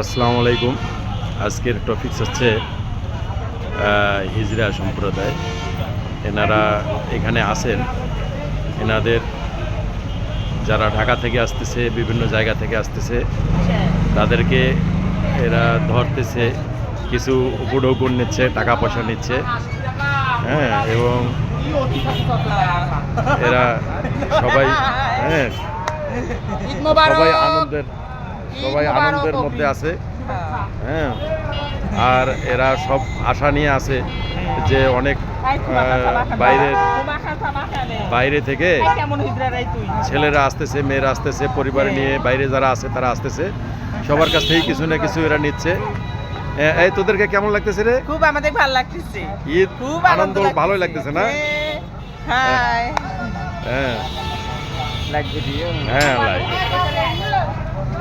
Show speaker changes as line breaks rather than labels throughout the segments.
আসসালামু আলাইকুম। আজকের টপিকস হচ্ছে হিজরা সম্প্রদায়। এনারা এখানে আসেন এনাদের যারা ঢাকা থেকে আসতেছে বিভিন্ন জায়গা থেকে আসতেছে তাদেরকে এরা ধরতেছে কিছু উপঢৌকন নিচ্ছে টাকা পয়সা নিচ্ছে। হ্যাঁ এবং এরা সবাই হ্যাঁ সবাই আনন্দের সবাই আনন্দের মধ্যে আছে। হ্যাঁ। আর এরা সব আশা নিয়ে আছে যে অনেক আহ, বাইরের বাইরে থেকে ছেলেরা আসতেছে মেয়েরা আসতেছে পরিবার নিয়ে বাইরে যারা আছে তারা আসতেছে। সবার কাছ থেকেই কিছু না কিছু এরা নিচ্ছে। এই তোদেরকে কেমন লাগতেছে রে?
খুব আমাদের ভালো লাগতেছে।
ঈদ
খুব
আনন্দ ভালোই লাগতেছে না?
হ্যাঁ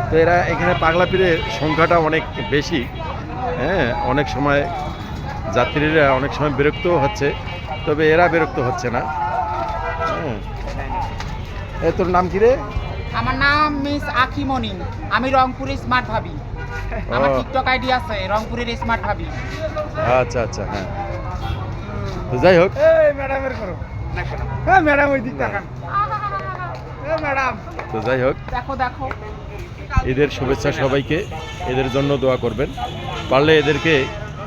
তো এরা এখানে পাগলা পীরের সংখ্যাটা অনেক বেশি। হ্যাঁ অনেক সময় যাত্রীরা অনেক সময় বিরক্ত হচ্ছে তবে এরা বিরক্ত হচ্ছে না। হ্যাঁ। এ তোর নাম কি রে?
আমার নাম মিস আখিমণি আমি রংপুরে স্মার্ট ভাবি। আমার টিকটক আইডি আছে রংপুরের স্মার্ট ভাবি।
আচ্ছা আচ্ছা হ্যাঁ। তো যাই হোক।
এই ম্যাডামের করো হ্যাঁ ম্যাডাম ওই দিক তাকান ম্যাডাম
তো যাই হোক এদের শুভেচ্ছা সবাইকে এদের জন্য দোয়া করবেন। পারলে এদেরকে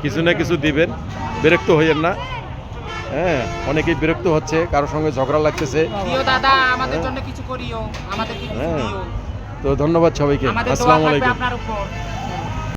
কিছু না কিছু দিবেন বিরক্ত হইয়েন না। হ্যাঁ অনেকেই বিরক্ত হচ্ছে কারোর সঙ্গে ঝগড়া লাগতেছে।
দাদা আমাদের জন্য কিছু করিও আমাদের
হ্যাঁ। তো ধন্যবাদ সবাইকে।
আসসালামাইকুম
আসসালামু আলাইকুম।